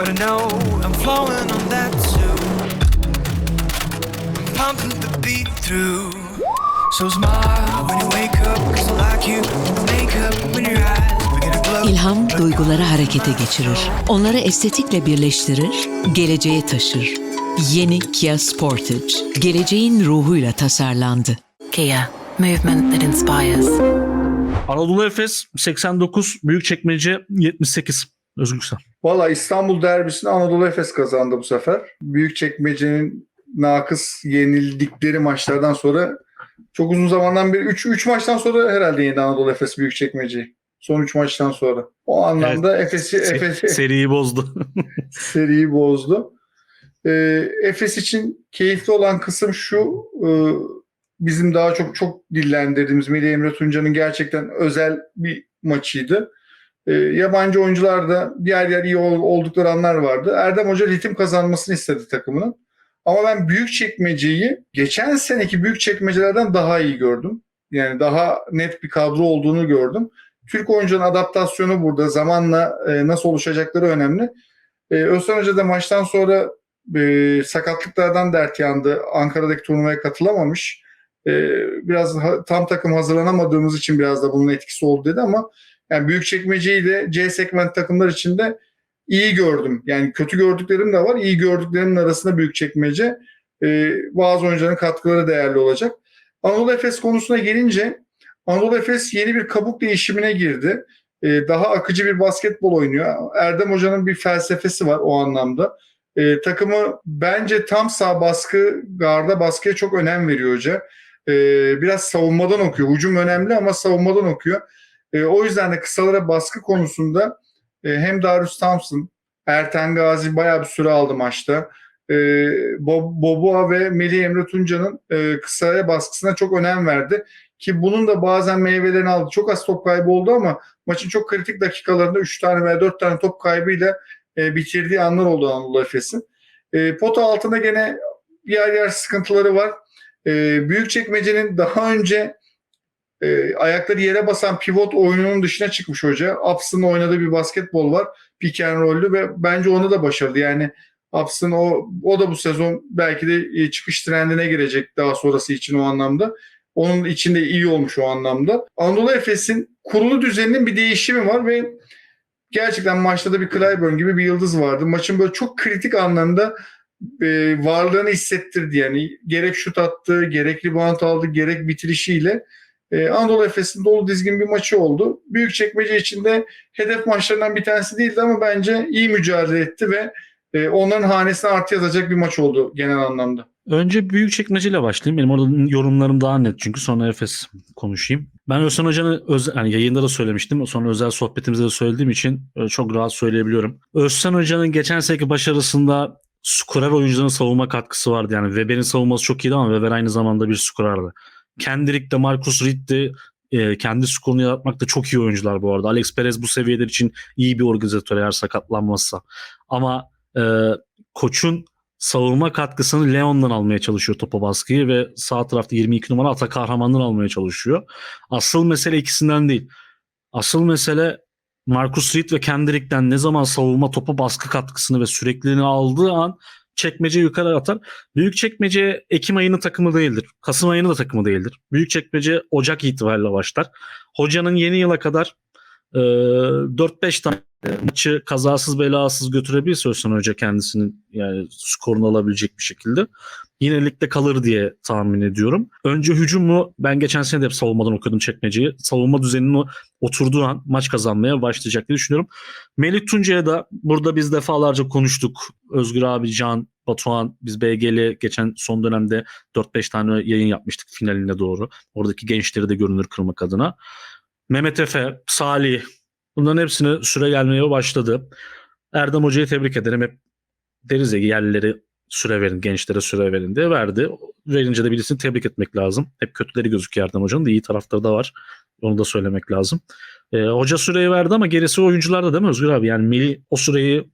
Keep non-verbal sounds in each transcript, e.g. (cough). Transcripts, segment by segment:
what I know. I'm flowing on that too. I'm pumping the beat through. So smile when you wake up, cause I like you. Makeup when your eyes. İlham duyguları harekete geçirir. Onları estetikle birleştirir, geleceğe taşır. Yeni Kia Sportage, geleceğin ruhuyla tasarlandı. Kia, movement that inspires. Anadolu Efes 89, Büyükçekmece 78. Özgür. Valla İstanbul derbisini Anadolu Efes kazandı bu sefer. Büyükçekmece'nin nakıs yenildikleri maçlardan sonra çok uzun zamandan beri 3 3 maçtan sonra herhalde yendi Anadolu Efes Büyükçekmece'yi. Son 3 maçtan sonra. O anlamda Efes'i Se- Efes'i (laughs) seriyi bozdu. (laughs) seriyi bozdu. Ee, Efes için keyifli olan kısım şu e, bizim daha çok çok dillendirdiğimiz Melih Emre Tunca'nın gerçekten özel bir maçıydı. Ee, yabancı oyuncular da diğer yer iyi ol- oldukları anlar vardı. Erdem Hoca ritim kazanmasını istedi takımının. Ama ben büyük çekmeceyi geçen seneki büyük çekmecelerden daha iyi gördüm. Yani daha net bir kadro olduğunu gördüm. Türk oyuncunun adaptasyonu burada zamanla e, nasıl oluşacakları önemli. Ee, Özcan Hoca da maçtan sonra e, sakatlıklardan dert yandı. Ankara'daki turnuvaya katılamamış. E, biraz ha- tam takım hazırlanamadığımız için biraz da bunun etkisi oldu dedi ama yani Büyükçekmece'yi de C segment takımlar içinde iyi gördüm. Yani kötü gördüklerim de var. iyi gördüklerimin arasında Büyükçekmece. E, bazı oyuncuların katkıları değerli olacak. Anadolu Efes konusuna gelince Anadolu Efes yeni bir kabuk değişimine girdi. E, daha akıcı bir basketbol oynuyor. Erdem Hoca'nın bir felsefesi var o anlamda. E, takımı bence tam sağ baskı, garda baskıya çok önem veriyor hoca. E, biraz savunmadan okuyor. Hücum önemli ama savunmadan okuyor. E, o yüzden de kısalara baskı konusunda e, hem Darius Thompson, Erten Gazi bayağı bir süre aldı maçta. E, Bob, Boboa ve Melih Emre Tunca'nın e, kısaya baskısına çok önem verdi. Ki bunun da bazen meyvelerini aldı. Çok az top kaybı oldu ama maçın çok kritik dakikalarında 3 tane veya 4 tane top kaybıyla e, bitirdiği anlar oldu Anadolu Efes'in. E, pota altında gene yer yer sıkıntıları var. E, Büyükçekmece'nin daha önce e, ayakları yere basan pivot oyununun dışına çıkmış hoca. Ups'ın oynadığı bir basketbol var. Pick and roll'lü ve bence onu da başardı. Yani Ups'ın o, o da bu sezon belki de e, çıkış trendine girecek daha sonrası için o anlamda. Onun içinde iyi olmuş o anlamda. Anadolu Efes'in kurulu düzeninin bir değişimi var ve gerçekten maçta da bir Clyburn gibi bir yıldız vardı. Maçın böyle çok kritik anlamda e, varlığını hissettirdi. Yani gerek şut attı, gerek rebound aldı, gerek bitirişiyle e, Anadolu Efes'in dolu dizgin bir maçı oldu. Büyükçekmece için de hedef maçlarından bir tanesi değildi ama bence iyi mücadele etti ve e, onların hanesine artı yazacak bir maç oldu genel anlamda. Önce Büyükçekmece ile başlayayım. Benim orada yorumlarım daha net çünkü sonra Efes konuşayım. Ben Özcan Hoca'nın öz, yani yayında da söylemiştim. Sonra özel sohbetimizde de söylediğim için e, çok rahat söyleyebiliyorum. Özcan Hoca'nın geçen seneki başarısında skorer oyuncuların savunma katkısı vardı. Yani Weber'in savunması çok iyiydi ama Weber aynı zamanda bir skorerdi. Kendrick de Marcus Reed de e, kendi skorunu yaratmakta çok iyi oyuncular bu arada. Alex Perez bu seviyeler için iyi bir organizatör eğer sakatlanmazsa. Ama e, koçun savunma katkısını Leon'dan almaya çalışıyor topa baskıyı ve sağ tarafta 22 numara Ata Kahraman'dan almaya çalışıyor. Asıl mesele ikisinden değil. Asıl mesele Marcus Reed ve Kendrick'ten ne zaman savunma topa baskı katkısını ve sürekliliğini aldığı an çekmece yukarı atar. Büyük çekmece Ekim ayının takımı değildir. Kasım ayının da takımı değildir. Büyük çekmece Ocak itibariyle başlar. Hocanın yeni yıla kadar e, 4-5 tane maçı kazasız belasız götürebilirse Özcan Hoca kendisinin yani skorunu alabilecek bir şekilde yine ligde kalır diye tahmin ediyorum. Önce hücumu ben geçen sene de hep savunmadan okudum çekmeceyi. Savunma düzeninin oturduğu an maç kazanmaya başlayacak diye düşünüyorum. Melih Tuncay'a da burada biz defalarca konuştuk. Özgür abi, Can, Batuhan, biz BG'li geçen son dönemde 4-5 tane yayın yapmıştık finaline doğru. Oradaki gençleri de görünür kırmak adına. Mehmet Efe, Salih bunların hepsine süre gelmeye başladı. Erdem Hoca'yı tebrik ederim. Hep deriz ya yerlileri süre verin, gençlere süre verin diye verdi. Verince de birisini tebrik etmek lazım. Hep kötüleri gözüküyor Erdem Hoca'nın da iyi tarafları da var. Onu da söylemek lazım. Ee, hoca süreyi verdi ama gerisi oyuncularda değil mi Özgür abi? Yani Melih o süreyi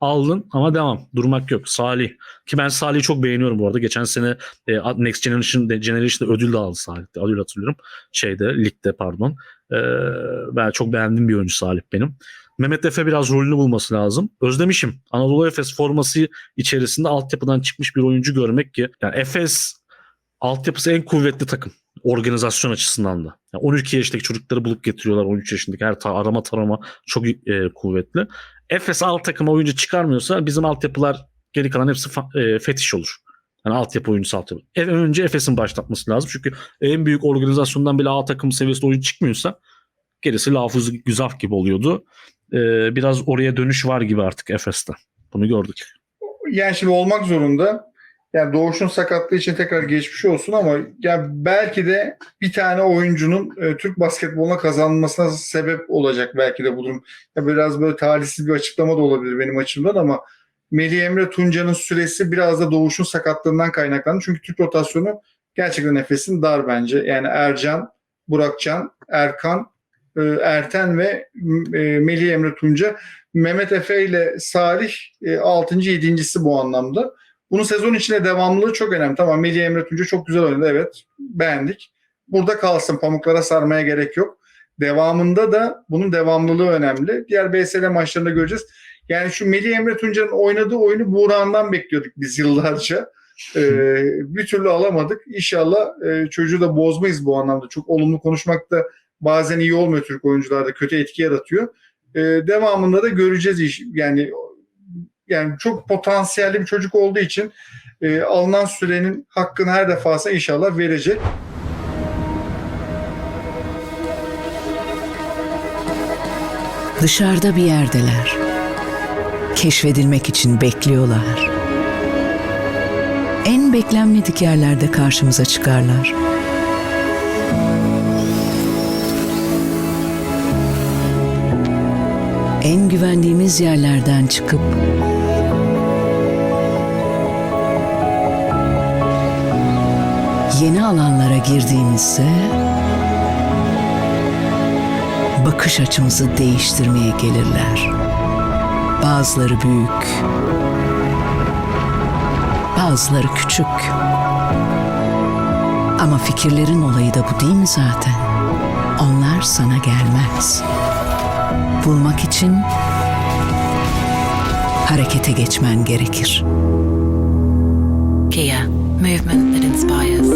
aldın ama devam. Durmak yok. Salih. Ki ben Salih'i çok beğeniyorum bu arada. Geçen sene e, Next Generation Generation'da ödül de aldı Salih'te. Ödül hatırlıyorum. Şeyde, ligde pardon. E, ben çok beğendiğim bir oyuncu Salih benim. Mehmet Efe biraz rolünü bulması lazım. Özlemişim. Anadolu Efes forması içerisinde altyapıdan çıkmış bir oyuncu görmek ki yani Efes altyapısı en kuvvetli takım organizasyon açısından da. Yani 12 yaşındaki çocukları bulup getiriyorlar 13 yaşındaki her ta- arama tarama çok e, kuvvetli. Efes alt takıma oyuncu çıkarmıyorsa bizim altyapılar geri kalan hepsi fa- e, fetiş olur. Yani altyapı oyuncusu altyapı. E, önce Efes'in başlatması lazım. Çünkü en büyük organizasyondan bile A takım seviyesinde oyuncu çıkmıyorsa gerisi lafız güzaf gibi oluyordu. E, biraz oraya dönüş var gibi artık Efes'te. Bunu gördük. Yani şimdi olmak zorunda. Yani Doğuş'un sakatlığı için tekrar geçmiş olsun ama yani belki de bir tane oyuncunun e, Türk basketboluna kazanmasına sebep olacak belki de bu durum. Ya biraz böyle talihsiz bir açıklama da olabilir benim açımdan ama Melih Emre Tunca'nın süresi biraz da Doğuş'un sakatlığından kaynaklandı. Çünkü Türk rotasyonu gerçekten nefesin dar bence. Yani Ercan, Burakcan, Erkan, e, Erten ve e, Melih Emre Tunca Mehmet Efe ile Salih e, 6. 7.si bu anlamda. Bunun sezon içinde devamlılığı çok önemli. Tamam Melih Emre Tunca çok güzel oynadı. Evet beğendik. Burada kalsın pamuklara sarmaya gerek yok. Devamında da bunun devamlılığı önemli. Diğer BSL maçlarında göreceğiz. Yani şu Melih Emre Tunca'nın oynadığı oyunu Buğra'ndan bekliyorduk biz yıllarca. Ee, bir türlü alamadık. İnşallah e, çocuğu da bozmayız bu anlamda. Çok olumlu konuşmak da bazen iyi olmuyor Türk oyuncularda. Kötü etki yaratıyor. Ee, devamında da göreceğiz iş. Yani yani çok potansiyelli bir çocuk olduğu için e, alınan sürenin hakkını her defasında inşallah verecek. Dışarıda bir yerdeler. Keşfedilmek için bekliyorlar. En beklenmedik yerlerde karşımıza çıkarlar. En güvendiğimiz yerlerden çıkıp yeni alanlara girdiğimizde bakış açımızı değiştirmeye gelirler. Bazıları büyük, bazıları küçük. Ama fikirlerin olayı da bu değil mi zaten? Onlar sana gelmez. Bulmak için harekete geçmen gerekir. Kia, movement that inspires.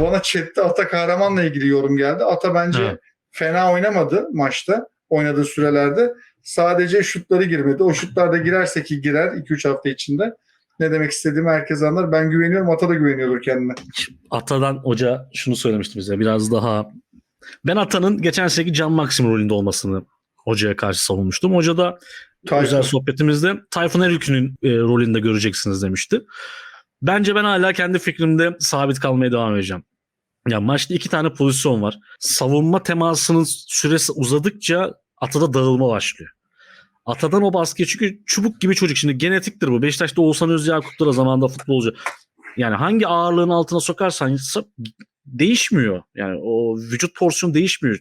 Bana chatte Ata Kahraman'la ilgili yorum geldi. Ata bence Evet. fena oynamadı maçta. Oynadığı sürelerde. Sadece şutları girmedi. O şutlar da girerse ki girer 2-3 hafta içinde. Ne demek istediğimi herkes anlar. Ben güveniyorum. Ata da güveniyordur kendine. Atadan hoca şunu söylemişti bize biraz daha ben Ata'nın geçen seneki Can Maxim rolünde olmasını hocaya karşı savunmuştum. Hoca da Tayfun. özel sohbetimizde Tayfun Erükü'nün e, rolünde göreceksiniz demişti. Bence ben hala kendi fikrimde sabit kalmaya devam edeceğim. Ya maçta iki tane pozisyon var. Savunma temasının süresi uzadıkça Ata'da dağılma başlıyor. Atadan o baskı çünkü çubuk gibi çocuk. Şimdi genetiktir bu. Beşiktaş'ta Oğuzhan Özyakut'ta da zamanında futbolcu. Yani hangi ağırlığın altına sokarsan sa- değişmiyor. Yani o vücut porsiyonu değişmiyor.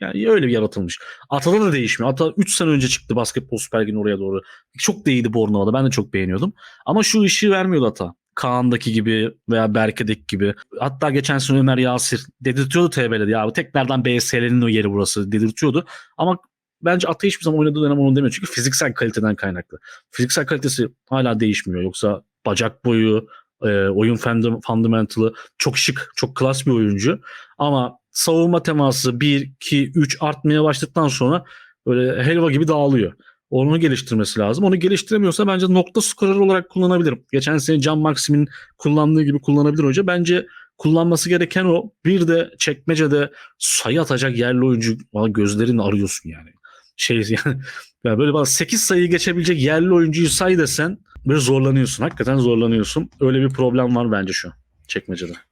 Yani öyle bir yaratılmış. Ata'da da değişmiyor. Ata 3 sene önce çıktı basketbol süper liginin oraya doğru. Çok da iyiydi Bornova'da. Ben de çok beğeniyordum. Ama şu işi vermiyordu Ata. Kaan'daki gibi veya Berke'deki gibi. Hatta geçen sene Ömer Yasir dedirtiyordu TB'de. Ya bu tekrardan BSL'nin o yeri burası dedirtiyordu. Ama bence Ata hiçbir zaman oynadığı dönem onu demiyor. Çünkü fiziksel kaliteden kaynaklı. Fiziksel kalitesi hala değişmiyor. Yoksa bacak boyu, e, oyun funda- fundamental'ı çok şık, çok klas bir oyuncu. Ama savunma teması 1, 2, 3 artmaya başladıktan sonra böyle helva gibi dağılıyor. Onu geliştirmesi lazım. Onu geliştiremiyorsa bence nokta skorer olarak kullanabilirim. Geçen sene Can Maxim'in kullandığı gibi kullanabilir hoca. Bence kullanması gereken o. Bir de çekmecede sayı atacak yerli oyuncu Valla gözlerini arıyorsun yani. Şey (laughs) yani, yani böyle bana 8 sayı geçebilecek yerli oyuncuyu say desen böyle zorlanıyorsun. Hakikaten zorlanıyorsun. Öyle bir problem var bence şu an çekmecede.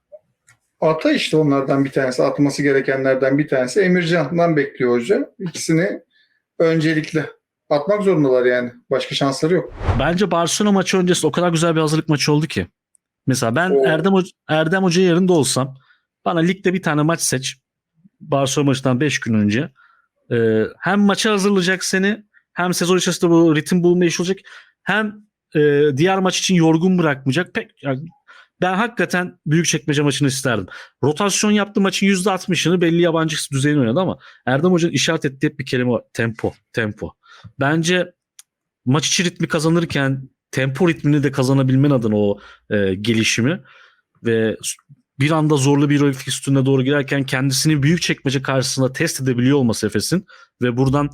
Ata işte onlardan bir tanesi. Atması gerekenlerden bir tanesi. Emircan'dan bekliyor hoca. İkisini öncelikle atmak zorundalar yani. Başka şansları yok. Bence Barcelona maçı öncesi o kadar güzel bir hazırlık maçı oldu ki. Mesela ben Oo. Erdem, Hoca, Erdem Hoca yerinde olsam bana ligde bir tane maç seç. Barcelona maçından 5 gün önce. Ee, hem maça hazırlayacak seni hem sezon içerisinde bu ritim bulma işi olacak hem e, diğer maç için yorgun bırakmayacak. Pek yani ben hakikaten büyük çekmece maçını isterdim. Rotasyon yaptı maçın %60'ını belli yabancı düzeyine oynadı ama Erdem Hoca'nın işaret ettiği hep bir kelime var. Tempo. Tempo. Bence maç içi ritmi kazanırken tempo ritmini de kazanabilmen adına o e, gelişimi ve bir anda zorlu bir üstüne doğru girerken kendisini büyük çekmece karşısında test edebiliyor olması Efes'in ve buradan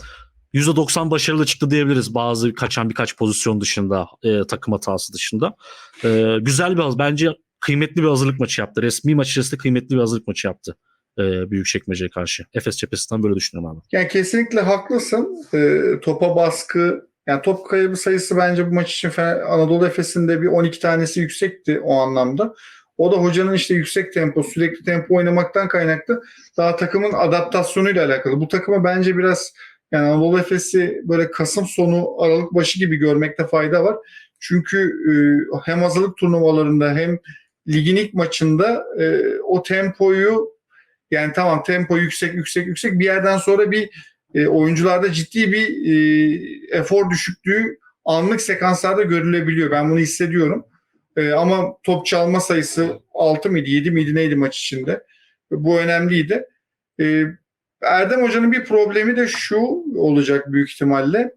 %90 başarılı çıktı diyebiliriz bazı kaçan birkaç pozisyon dışında e, takım hatası dışında. E, güzel bir bence kıymetli bir hazırlık maçı yaptı. Resmi maç içerisinde kıymetli bir hazırlık maçı yaptı. E, büyük çekmeceye karşı. Efes cephesinden böyle düşünüyorum abi. Yani kesinlikle haklısın. Ee, topa baskı, yani top kaybı sayısı bence bu maç için Anadolu Efes'in de bir 12 tanesi yüksekti o anlamda. O da hocanın işte yüksek tempo, sürekli tempo oynamaktan kaynaklı daha takımın adaptasyonuyla alakalı. Bu takımı bence biraz yani Anadolu Efes'i böyle Kasım sonu, Aralık başı gibi görmekte fayda var. Çünkü e, hem hazırlık turnuvalarında hem ligin ilk maçında e, o tempoyu yani tamam tempo yüksek yüksek yüksek bir yerden sonra bir e, oyuncularda ciddi bir e, efor düşüklüğü anlık sekanslarda görülebiliyor. Ben bunu hissediyorum. E, ama top çalma sayısı 6 mıydı 7 miydi neydi maç içinde. Bu önemliydi. E, Erdem Hoca'nın bir problemi de şu olacak büyük ihtimalle.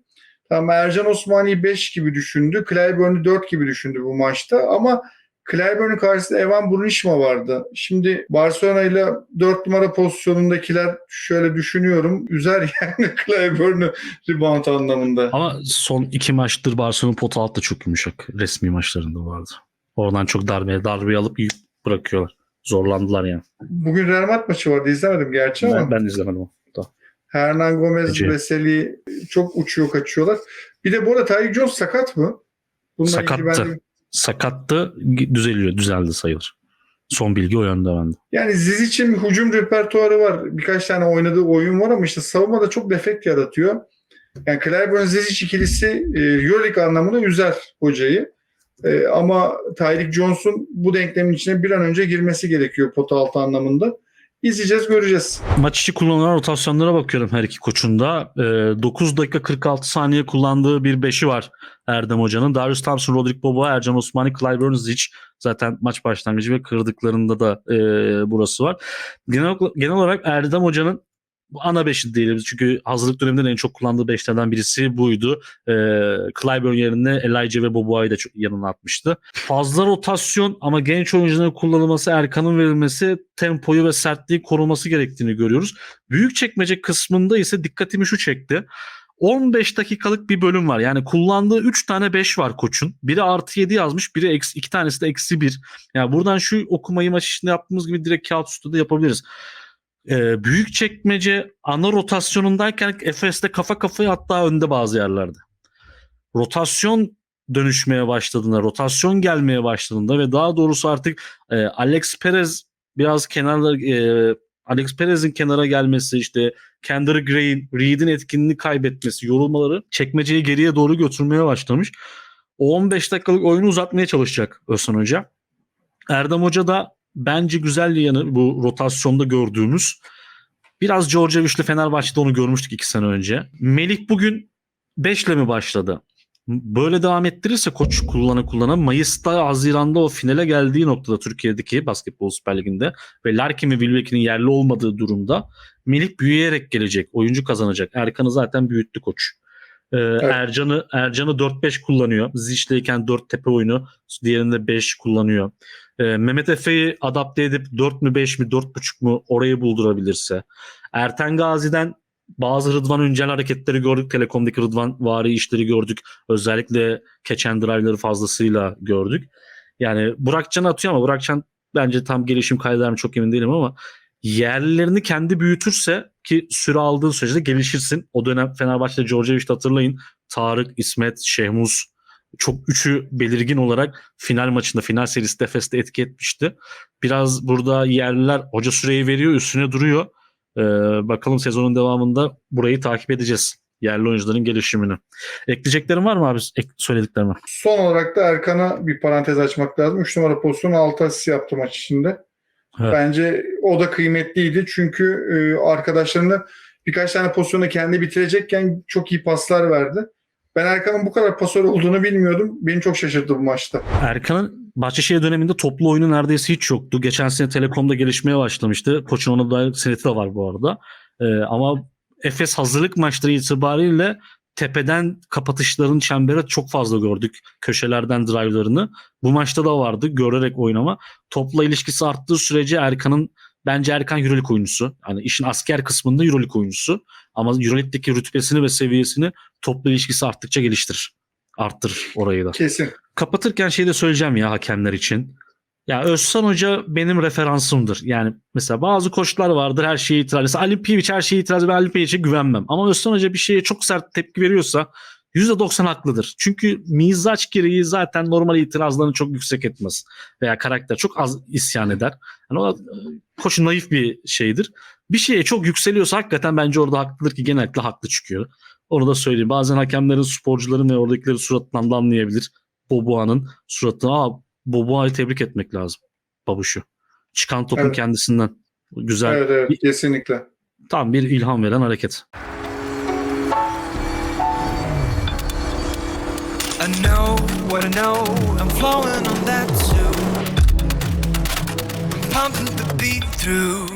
Tamam Ercan Osmani'yi 5 gibi düşündü. Clyburn'u 4 gibi düşündü bu maçta ama Clyburn'un karşısında Evan Brunishma vardı. Şimdi Barcelona ile 4 numara pozisyonundakiler şöyle düşünüyorum. Üzer yani (laughs) Clyburn'u rebound anlamında. Ama son iki maçtır Barcelona pot altı çok yumuşak. Resmi maçlarında vardı. Oradan çok darbe, darbe alıp bırakıyorlar. Zorlandılar yani. Bugün Real Madrid maçı vardı izlemedim gerçi ama. Ben, ben izlemedim o. Da. Hernan Gomez, Ece. Veseli çok uçuyor kaçıyorlar. Bir de bu arada Tyreek Jones sakat mı? Bununla Sakattı. ben Sakattı, düzeliyor, düzeldi sayılır. Son bilgi o yönde bende. Yani Ziz için hücum repertuarı var. Birkaç tane oynadığı oyun var ama işte savunmada çok defekt yaratıyor. Yani Clyburn Zizic ikilisi e, Euroleague anlamında üzer hocayı. E, ama Tyreek Jones'un bu denklemin içine bir an önce girmesi gerekiyor pota altı anlamında. İzleyeceğiz, göreceğiz. Maç içi kullanılan rotasyonlara bakıyorum her iki koçun da. Ee, 9 dakika 46 saniye kullandığı bir beşi var Erdem Hoca'nın. Darius Thompson, Rodrik Boboa, Ercan Osmani, Clyburn Zic. Zaten maç başlangıcı ve kırdıklarında da e, burası var. Genel, genel olarak Erdem Hoca'nın bu ana beşi diyelim. Çünkü hazırlık döneminde en çok kullandığı beşlerden birisi buydu. Ee, Clyburn yerine Elijah ve Boboa'yı da yanına atmıştı. Fazla rotasyon ama genç oyuncuların kullanılması, Erkan'ın verilmesi, tempoyu ve sertliği koruması gerektiğini görüyoruz. Büyük çekmece kısmında ise dikkatimi şu çekti. 15 dakikalık bir bölüm var. Yani kullandığı 3 tane 5 var koçun. Biri artı 7 yazmış. Biri eksi, iki tanesi de eksi 1. Yani buradan şu okumayı maç içinde yaptığımız gibi direkt kağıt üstünde de yapabiliriz. Ee, büyük çekmece ana rotasyonundayken Efes'te kafa kafaya hatta önde bazı yerlerde. Rotasyon dönüşmeye başladığında, rotasyon gelmeye başladığında ve daha doğrusu artık e, Alex Perez biraz kenarda e, Alex Perez'in kenara gelmesi işte Kendrick Gray'in Reed'in etkinliğini kaybetmesi, yorulmaları çekmeceyi geriye doğru götürmeye başlamış. O 15 dakikalık oyunu uzatmaya çalışacak Özcan Hoca. Erdem Hoca da bence güzel yanı bu rotasyonda gördüğümüz biraz Djordjevic'le Fenerbahçe'de onu görmüştük iki sene önce. Melih bugün 5'le mi başladı? Böyle devam ettirirse koç kullana kullana Mayıs'ta Haziran'da o finale geldiği noktada Türkiye'deki basketbol süper liginde ve Larkin ve Wilbeck'in yerli olmadığı durumda Melih büyüyerek gelecek. Oyuncu kazanacak. Erkan'ı zaten büyüttü koç. Ee, Ercan'ı Ercan'ı 4-5 kullanıyor. Ziş'teyken 4 tepe oyunu, diğerinde 5 kullanıyor. Ee, Mehmet Efe'yi adapte edip 4 mü 5 mi 4.5 mu orayı buldurabilirse. Erten Gazi'den bazı Rıdvan Üncel hareketleri gördük. Telekom'daki Rıdvan vari işleri gördük. Özellikle keçen drive'ları fazlasıyla gördük. Yani Burakcan atıyor ama Burakcan bence tam gelişim kaydeder mi çok emin değilim ama yerlerini kendi büyütürse ki süre aldığın sürece gelişirsin. O dönem Fenerbahçe'de Djordjevic'de hatırlayın. Tarık, İsmet, Şehmuz çok üçü belirgin olarak final maçında, final serisi Efes'te etki etmişti. Biraz burada yerliler hoca süreyi veriyor, üstüne duruyor. Ee, bakalım sezonun devamında burayı takip edeceğiz. Yerli oyuncuların gelişimini. Ekleyeceklerin var mı abi ek- söylediklerime? Son olarak da Erkan'a bir parantez açmak lazım. 3 numara pozisyonu 6 asist yaptı maç içinde. Evet. Bence o da kıymetliydi çünkü e, arkadaşlarını birkaç tane pozisyonu kendi bitirecekken çok iyi paslar verdi. Ben Erkan'ın bu kadar pasör olduğunu bilmiyordum. Beni çok şaşırttı bu maçta. Erkan'ın Bahçeşehir döneminde toplu oyunu neredeyse hiç yoktu. Geçen sene Telekom'da gelişmeye başlamıştı. Koç'un ona dair seneti de var bu arada. Ee, ama Efes hazırlık maçları itibariyle tepeden kapatışların çembere çok fazla gördük. Köşelerden drive'larını. Bu maçta da vardı görerek oynama. Topla ilişkisi arttığı sürece Erkan'ın bence Erkan Euroleague oyuncusu. Yani işin asker kısmında Euroleague oyuncusu. Ama Euroleague'deki rütbesini ve seviyesini topla ilişkisi arttıkça geliştirir. Arttırır orayı da. Kesin. Kapatırken şey de söyleyeceğim ya hakemler için. Ya Özsan Hoca benim referansımdır. Yani mesela bazı koçlar vardır her şeye itiraz. Mesela Ali Piyeviç her şeye itiraz. Ben Ali Piyeviç'e güvenmem. Ama Özsan Hoca bir şeye çok sert tepki veriyorsa %90 haklıdır. Çünkü mizaç gereği zaten normal itirazlarını çok yüksek etmez. Veya karakter çok az isyan eder. Yani o e, koç naif bir şeydir. Bir şeye çok yükseliyorsa hakikaten bence orada haklıdır ki genellikle haklı çıkıyor. Onu da söyleyeyim. Bazen hakemlerin, sporcuların ve oradakileri suratından da anlayabilir. Boboa'nın suratına Aa, Boboa'yı tebrik etmek lazım. Babuşu. Çıkan topun Evet. kendisinden. Güzel. Evet evet kesinlikle. Tam bir ilham veren hareket. I know what I know, I'm flowing on that too. I'm pumping the beat through.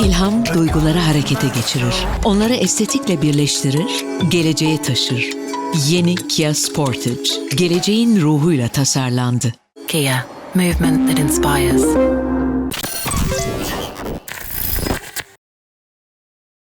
İlham duyguları harekete geçirir. Onları estetikle birleştirir, geleceğe taşır. Yeni Kia Sportage, geleceğin ruhuyla tasarlandı. Kia, movement that inspires.